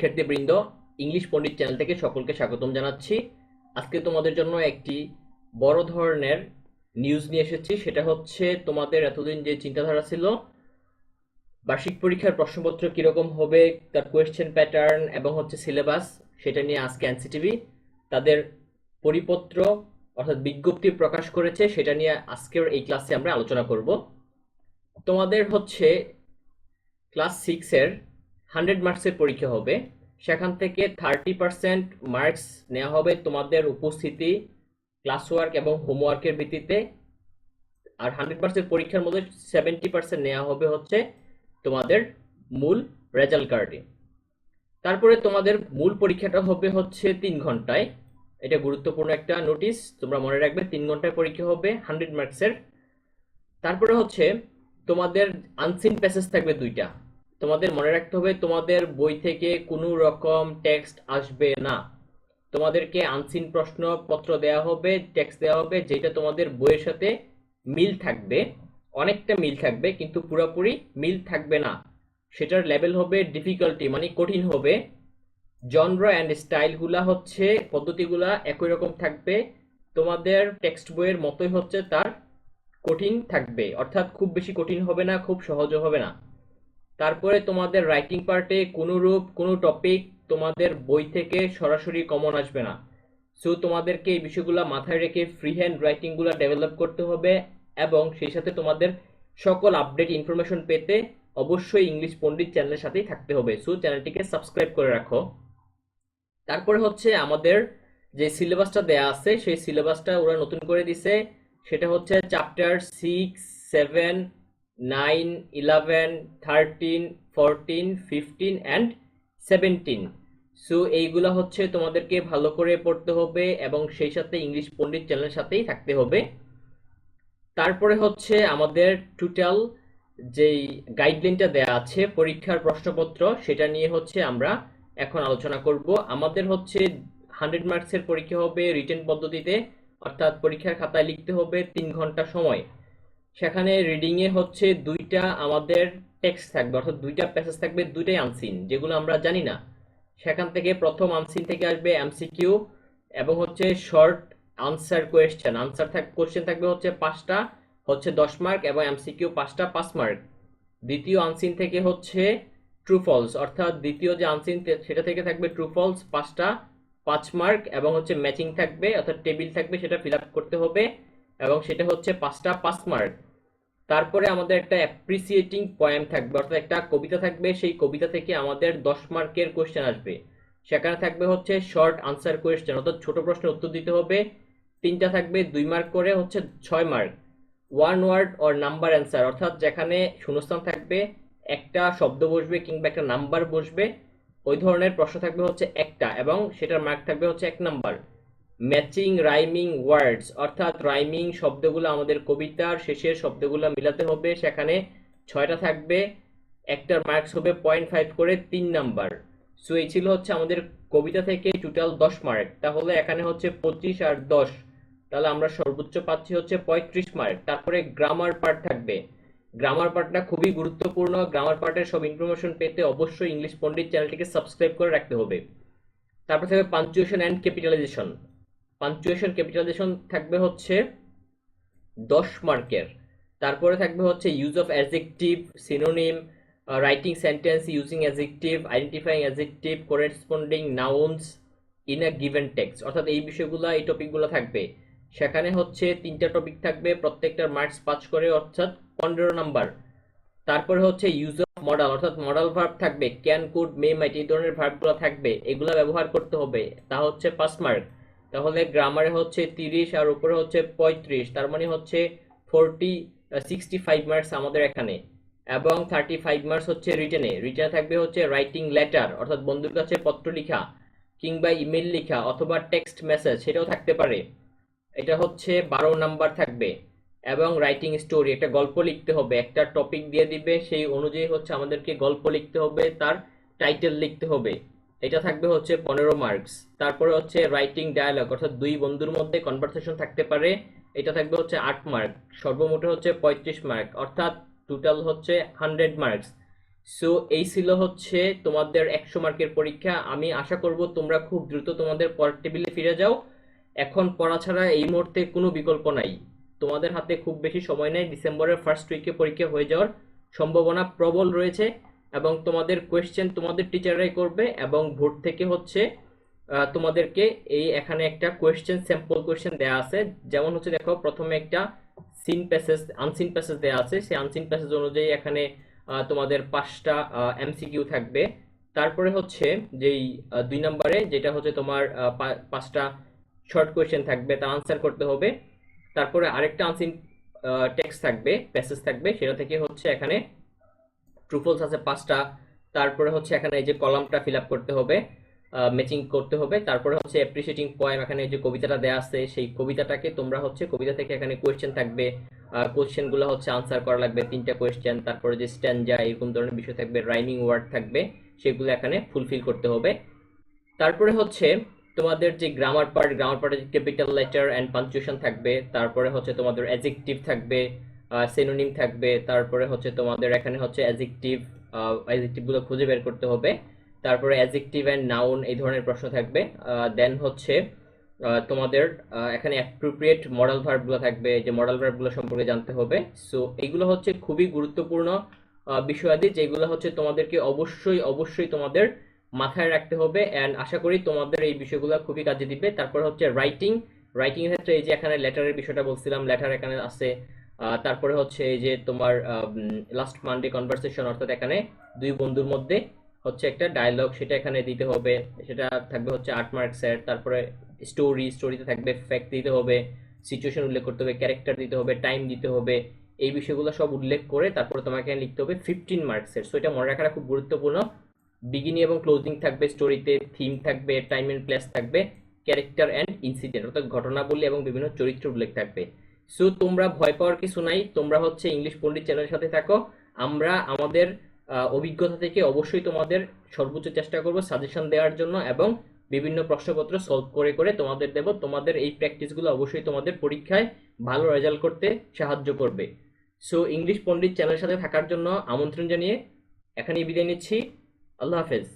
শিক্ষার্থীবৃন্দ ইংলিশ পণ্ডিত চ্যানেল থেকে সকলকে স্বাগতম জানাচ্ছি। আজকে তোমাদের জন্য একটি বড় ধরনের নিউজ নিয়ে এসেছি। সেটা হচ্ছে তোমাদের এতদিন যে চিন্তাধারা ছিল, বার্ষিক পরীক্ষার প্রশ্নপত্র কীরকম হবে, তার কোয়েশ্চেন প্যাটার্ন এবং হচ্ছে সিলেবাস সেটা নিয়ে আজকে এনসিটিভি তাদের পরিপত্র অর্থাৎ বিজ্ঞপ্তি প্রকাশ করেছে, সেটা নিয়ে আজকের এই ক্লাসে আমরা আলোচনা করব। তোমাদের হচ্ছে ক্লাস সিক্সের হান্ড্রেড মার্কসের পরীক্ষা হবে। সেখান থেকে থার্টি পার্সেন্ট মার্কস নেওয়া হবে তোমাদের উপস্থিতি ক্লাস ওয়ার্ক এবং হোমওয়ার্কের ভিত্তিতে। আর হান্ড্রেড পার্সেন্ট পরীক্ষার মধ্যে সেভেন্টি পার্সেন্ট নেওয়া হবে হচ্ছে তোমাদের মূল রেজাল্ট কার্ডে। তারপরে তোমাদের মূল পরীক্ষাটা হবে হচ্ছে তিন ঘন্টায়। এটা গুরুত্বপূর্ণ একটা নোটিশ, তোমরা মনে রাখবে তিন ঘন্টায় পরীক্ষা হবে হান্ড্রেড মার্কসের। তারপরে হচ্ছে তোমাদের আনসিন প্যাসেজ থাকবে দুইটা। তোমাদের মনে রাখতে হবে, তোমাদের বই থেকে কোনো রকম টেক্সট আসবে না। তোমাদেরকে আনসিন প্রশ্নপত্র দেওয়া হবে টেক্সট দেওয়া হবে, যেটা তোমাদের বইয়ের সাথে মিল থাকবে। অনেকটা মিল থাকবে, কিন্তু পুরোপুরি মিল থাকবে না। সেটার লেভেল হবে ডিফিকাল্টি মানে কঠিন হবে। জনর অ্যান্ড স্টাইলগুলা হচ্ছে, পদ্ধতিগুলা একই রকম থাকবে। তোমাদের টেক্সট বইয়ের মতোই হচ্ছে, তার কঠিন থাকবে। অর্থাৎ খুব বেশি কঠিন হবে না, খুব সহজও হবে না। তারপরে তোমাদের রাইটিং পার্টে কোনো রূপ, কোনো টপিক তোমাদের বই থেকে সরাসরি কমন আসবে না। সো তোমাদেরকে এই বিষয়গুলো মাথায় রেখে ফ্রি হ্যান্ড রাইটিংগুলো ডেভেলপ করতে হবে এবং সেই সাথে তোমাদের সকল আপডেট ইনফরমেশন পেতে অবশ্যই ইংলিশ পণ্ডিত চ্যানেলের সাথেই থাকতে হবে। সো চ্যানেলটিকে সাবস্ক্রাইব করে রাখো। তারপরে হচ্ছে আমাদের যে সিলেবাসটা দেয়া আছে, সেই সিলেবাসটা ওরা নতুন করে দিছে। সেটা হচ্ছে chapter six seven nine, eleven, thirteen, fourteen, fifteen, and seventeen. So, এইগুলো হচ্ছে তোমাদেরকে ভালো করে পড়তে হবে এবং সেই সাথে ইংলিশ পণ্ডিত চ্যানেলের সাথেই থাকতে হবে। তারপরে হচ্ছে আমাদের টোটাল যেই গাইডলাইনটা দেয়া আছে, পরীক্ষার প্রশ্নপত্র, সেটা নিয়ে হচ্ছে আমরা এখন আলোচনা করব। আমাদের হচ্ছে হান্ড্রেড মার্কসের পরীক্ষা হবে রিটেন পদ্ধতিতে, অর্থাৎ পরীক্ষার খাতায় লিখতে হবে তিন ঘণ্টা সময়। সেখানে রিডিংয়ে হচ্ছে দুইটা আমাদের টেক্সট থাকবে, অর্থাৎ দুইটা প্যাসেজ থাকবে, দুইটাই আনসিন যেগুলো আমরা জানি না। সেখান থেকে প্রথম আনসিন থেকে আসবে এমসিকিউ এবং হচ্ছে শর্ট আনসার কোয়েশ্চেন আনসার থাক কোয়েশ্চেন থাকবে হচ্ছে পাঁচটা, হচ্ছে দশ মার্ক এবং এমসিকিউ পাঁচটা, পাঁচ মার্ক দ্বিতীয় আনসিন থেকে হচ্ছে ট্রু ফলস অর্থাৎ দ্বিতীয় যে আনসিন সেটা থেকে থাকবে ট্রু ফলস পাঁচটা, পাঁচ মার্ক এবং হচ্ছে ম্যাচিং থাকবে, অর্থাৎ টেবিল থাকবে, সেটা ফিল আপ করতে হবে। এবং সেটা হচ্ছে পাঁচটা পাঁচ মার্ক তারপরে আমাদের একটা অ্যাপ্রিসিয়েটিং পয়েম থাকবে, অর্থাৎ একটা কবিতা থাকবে, সেই কবিতা থেকে আমাদের দশ মার্কের কোয়েশ্চেন আসবে। সেখানে থাকবে হচ্ছে শর্ট আনসার কোয়েশ্চেন অর্থাৎ ছোট প্রশ্নের উত্তর দিতে হবে। তিনটা থাকবে, দুই মার্ক করে হচ্ছে ছয় mark. One word or number answer অর্থাৎ যেখানে শূন্যস্থান থাকবে, একটা শব্দ বসবে কিংবা একটা নাম্বার বসবে, ওই ধরনের প্রশ্ন থাকবে হচ্ছে একটা এবং সেটার মার্ক থাকবে হচ্ছে এক নাম্বার ম্যাচিং রাইমিং ওয়ার্ডস অর্থাৎ রাইমিং শব্দগুলো আমাদের কবিতার শেষের শব্দগুলো মিলাতে হবে, সেখানে ছয়টা থাকবে একটার মার্কস হবে পয়েন্ট ফাইভ করে তিন নাম্বার সো এই ছিল হচ্ছে আমাদের কবিতা থেকে টোটাল দশ মার্ক তাহলে এখানে হচ্ছে পঁচিশ আর দশ, তাহলে আমরা সর্বোচ্চ পাচ্ছি হচ্ছে পঁয়ত্রিশ মার্ক তারপরে গ্রামার পার্ট থাকবে। গ্রামার পার্টটা খুবই গুরুত্বপূর্ণ। গ্রামার পার্টের সব ইনফরমেশন পেতে অবশ্যই ইংলিশ পণ্ডিত চ্যানেলটিকে সাবস্ক্রাইব করে রাখতে হবে। তারপর থাকবে punctuation and capitalization punctuation capitalization থাকবে হচ্ছে দশ মার্কের। তারপরে থাকবে হচ্ছে use of adjective synonym writing sentence using adjective identifying adjective corresponding nouns in a given text অর্থাৎ এই বিষয়গুলো, এই টপিকগুলো থাকবে। সেখানে হচ্ছে তিনটা টপিক থাকবে, প্রত্যেকটার মার্কস পাঁচ করে, অর্থাৎ পনেরো নাম্বার তারপরে হচ্ছে ইউজ অফ মডেল অর্থাৎ মডেল ভার্ব থাকবে ক্যান কুড মে মাইট এই ধরনের ভার্বগুলো থাকবে। এগুলো ব্যবহার করতে হবে। তা হচ্ছে পাঁচ মার্ক তাহলে গ্রামারে হচ্ছে তিরিশ আর উপরে হচ্ছে পঁয়ত্রিশ, তার মানে হচ্ছে ফোরটি সিক্সটি ফাইভ মার্কস আমাদের এখানে। এবং থার্টি ফাইভ মার্কস হচ্ছে রিটেনে রিটেনে থাকবে হচ্ছে রাইটিং লেটার অর্থাৎ বন্ধুর কাছে পত্র লিখা, কিংবা ইমেল লিখা, অথবা টেক্সট মেসেজ সেটাও থাকতে পারে। এটা হচ্ছে বারো নাম্বার থাকবে। এবং রাইটিং স্টোরি একটা গল্প লিখতে হবে। একটা টপিক দিয়ে দিবে, সেই অনুযায়ী হচ্ছে আমাদেরকে গল্প লিখতে হবে, তার টাইটেল লিখতে হবে। এটা থাকবে হচ্ছে পনেরো মার্কস। তারপরে হচ্ছে রাইটিং ডায়ালগ অর্থাৎ দুই বন্ধুর মধ্যে কনভারসেশন থাকতে পারে। এটা থাকবে হচ্ছে আট মার্ক, সর্বমোট হচ্ছে পঁয়ত্রিশ মার্ক, অর্থাৎ টোটাল হচ্ছে হান্ড্রেড মার্কস। সো এই ছিল হচ্ছে তোমাদের একশো মার্কের পরীক্ষা। আমি আশা করব তোমরা খুব দ্রুত তোমাদের পরের টেবিলে ফিরে যাও। এখন পড়া ছাড়া এই মুহূর্তে কোনো বিকল্প নাই। তোমাদের হাতে খুব বেশি সময় নেই। ডিসেম্বরের ফার্স্ট উইকে পরীক্ষা হয়ে যাওয়ার সম্ভাবনা প্রবল রয়েছে। এবং তোমাদের কোয়েশ্চেন তোমাদের টিচাররাই করবে এবং ভোট থেকে হচ্ছে তোমাদেরকে এই এখানে একটা কোয়েশ্চেন স্যাম্পল কোয়েশ্চেন দেয়া আছে। যেমন হচ্ছে দেখো, প্রথমে একটা সিন প্যাসেজ আনসিন প্যাসেজ দেয়া আছে। সেই আনসিন প্যাসেজ অনুযায়ী এখানে তোমাদের পাঁচটা এমসিকিউ থাকবে। তারপরে হচ্ছে যেই দুই নম্বরে যেটা হচ্ছে তোমার পাঁচটা শর্ট কোয়েশ্চেন থাকবে, তা আনসার করতে হবে। তারপরে আরেকটা আনসিন টেক্সট থাকবে প্যাসেজ থাকবে। সেটা থেকে হচ্ছে এখানে ট্রুফলস আছে পাঁচটা। তারপরে হচ্ছে এখানে এই যে কলামটা ফিল আপ করতে হবে ম্যাচিং করতে হবে। তারপরে হচ্ছে অ্যাপ্রিসিয়েটিং পয়েম এখানে যে কবিতাটা দেওয়া আছে, সেই কবিতাটাকে তোমরা হচ্ছে কবিতা থেকে এখানে কোয়েশ্চেন থাকবে কোয়েশ্চেনগুলো হচ্ছে আনসার করা লাগবে, তিনটা কোয়েশ্চেন তারপরে যে স্ট্যান্ডা এরকম ধরনের বিষয় থাকবে রাইমিং ওয়ার্ড থাকবে, সেগুলো এখানে ফুলফিল করতে হবে। তারপরে হচ্ছে তোমাদের যে গ্রামার পার্ট গ্রামার পার্টে ক্যাপিটাল লেটার অ্যান্ড পাঞ্চুয়েশন থাকবে, তারপরে হচ্ছে তোমাদের অ্যাজেক্টিভ থাকবে সিনোনিম থাকবে। তারপরে হচ্ছে তোমাদের এখানে হচ্ছে অ্যাজেক্টিভ অ্যাজেক্টিভগুলো খুঁজে বের করতে হবে। তারপরে অ্যাজেক্টিভ অ্যান্ড নাউন এই ধরনের প্রশ্ন থাকবে। দেন হচ্ছে তোমাদের এখানে অ্যাপ্রোপ্রিয়েট মডেল ভার্বগুলো থাকবে। যে মডেল ভার্বগুলো সম্পর্কে জানতে হবে। সো এইগুলো হচ্ছে খুবই গুরুত্বপূর্ণ বিষয়াদি যেগুলো হচ্ছে তোমাদেরকে অবশ্যই অবশ্যই তোমাদের মাথায় রাখতে হবে। অ্যান্ড আশা করি তোমাদের এই বিষয়গুলো খুবই কাজে দিবে। তারপর হচ্ছে রাইটিং রাইটিং এর ক্ষেত্রে এই যে এখানে লেটারের বিষয়টা বলছিলাম লেটার এখানে আছে। তারপরে হচ্ছে এই যে তোমার লাস্ট মানডে কনভারসেশন অর্থাৎ এখানে দুই বন্ধুর মধ্যে হচ্ছে একটা ডায়লগ সেটা এখানে দিতে হবে। সেটা থাকবে হচ্ছে আট মার্কসের তারপরে স্টোরি স্টোরিতে থাকবে ফ্যাক্ট দিতে হবে সিচুয়েশন উল্লেখ করতে হবে ক্যারেক্টার দিতে হবে টাইম দিতে হবে, এই বিষয়গুলো সব উল্লেখ করে তারপরে তোমাকে লিখতে হবে ফিফটিন মার্কসের সো এটা মনে রাখাটা খুব গুরুত্বপূর্ণ। বিগিনিং এবং ক্লোজিং থাকবে স্টোরিতে থিম থাকবে টাইম এন্ড প্লেস থাকবে ক্যারেক্টার অ্যান্ড ইনসিডেন্ট অর্থাৎ ঘটনাবলী এবং বিভিন্ন চরিত্র উল্লেখ থাকবে। সো তোমরা ভয় পাওয়ার কিছু নাই, তোমরা হচ্ছে ইংলিশ পণ্ডিত চ্যানেলের সাথে থাকো। আমরা আমাদের অভিজ্ঞতা থেকে অবশ্যই তোমাদের সর্বোচ্চ চেষ্টা করব সাজেশন দেওয়ার জন্য এবং বিভিন্ন প্রশ্নপত্র সলভ করে করে তোমাদের দেব। তোমাদের এই প্র্যাকটিসগুলো অবশ্যই তোমাদের পরীক্ষায় ভালো রেজাল্ট করতে সাহায্য করবে। সো ইংলিশ পণ্ডিত চ্যানেলের সাথে থাকার জন্য আমন্ত্রণ জানিয়ে এখানেই বিদায় নিচ্ছি। আল্লাহ হাফেজ।